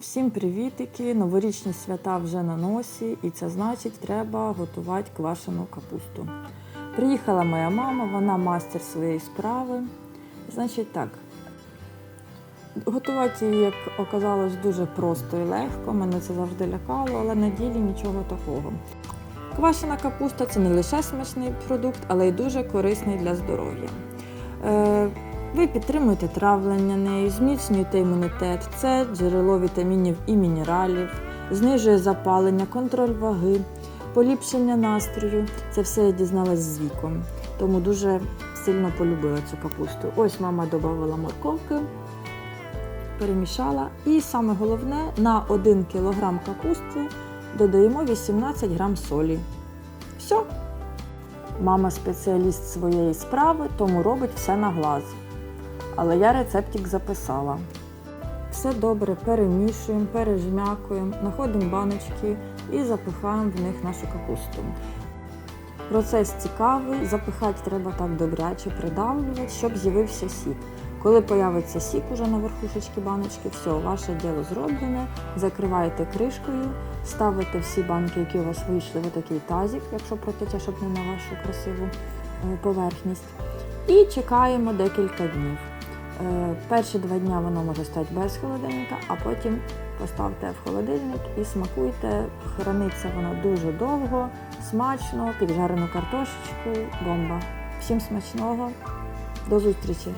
Всім привітики! Новорічні свята вже на носі, і це значить, треба готувати квашену капусту. Приїхала моя мама, вона мастер своєї справи. Значить так, готувати її, як оказалось, дуже просто і легко. Мене це завжди лякало, але на ділі нічого такого. Квашена капуста це не лише смачний продукт, але й дуже корисний для здоров'я. Ви підтримуєте травлення нею, зміцнюєте імунітет, це джерело вітамінів і мінералів, знижує запалення, контроль ваги, поліпшення настрою. Це все я дізналась з віком, тому дуже сильно полюбила цю капусту. Ось мама додавала морковки, перемішала. І саме головне, на 1 кг капусти додаємо 18 г солі. Все. Мама спеціаліст своєї справи, тому робить все на глаз. Але я рецептик записала. Все добре перемішуємо, пережмякуємо, знаходимо баночки і запихаємо в них нашу капусту. Процес цікавий, запихати треба так добряче, придавлювати, щоб з'явився сік. Коли появиться сік уже на верхушечки баночки, все, ваше діло зроблене. Закриваєте кришкою, ставите всі банки, які у вас вийшли, в такий тазик, якщо протече, щоб не на вашу красиву е, поверхність. І чекаємо декілька днів. Е, Перші два дня воно може стати без холодильника, а потім поставте в холодильник і смакуйте. Храниться воно дуже довго, смачно, піджарену картошечку, бомба. Всім смачного, до зустрічі!